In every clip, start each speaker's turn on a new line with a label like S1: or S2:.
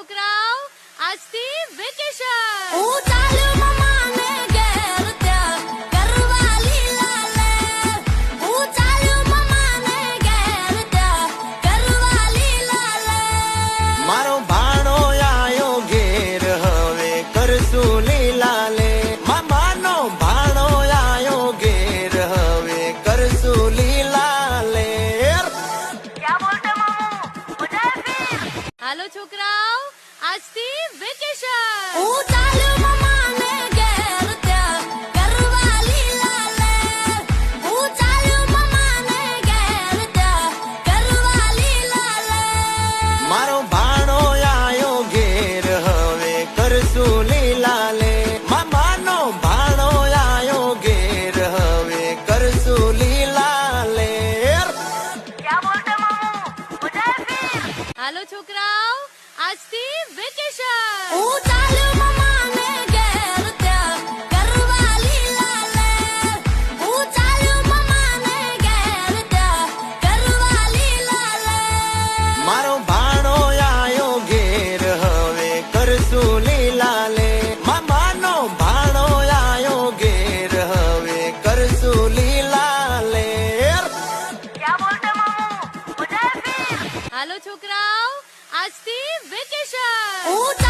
S1: છોકરાઓ આજથી વેકેશન છોકરાઓ આજથી વેકેશન.
S2: હું ચાલ્યો મમાને ઘેર ત્યાં કરવા લીલા લેર હું ચાલ્યો મમાને ઘેર ત્યાં કરવા લીલા લેર
S3: મારો
S1: હાલો છોકરાઓ આજથી વેકેશન.
S2: હું ચાલ્યો મમાને ઘેર ત્યાં કરવા લીલા લેર. હું ચાલ્યો મમાને ઘેર ત્યાં કરવા લીલા લેર.
S3: મારો
S1: હાલો છોકરાઓ આજથી વેકેશન!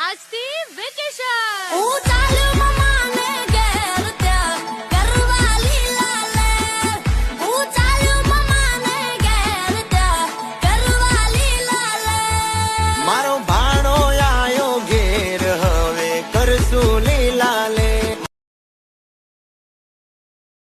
S1: Asti
S2: Vacation. Oh,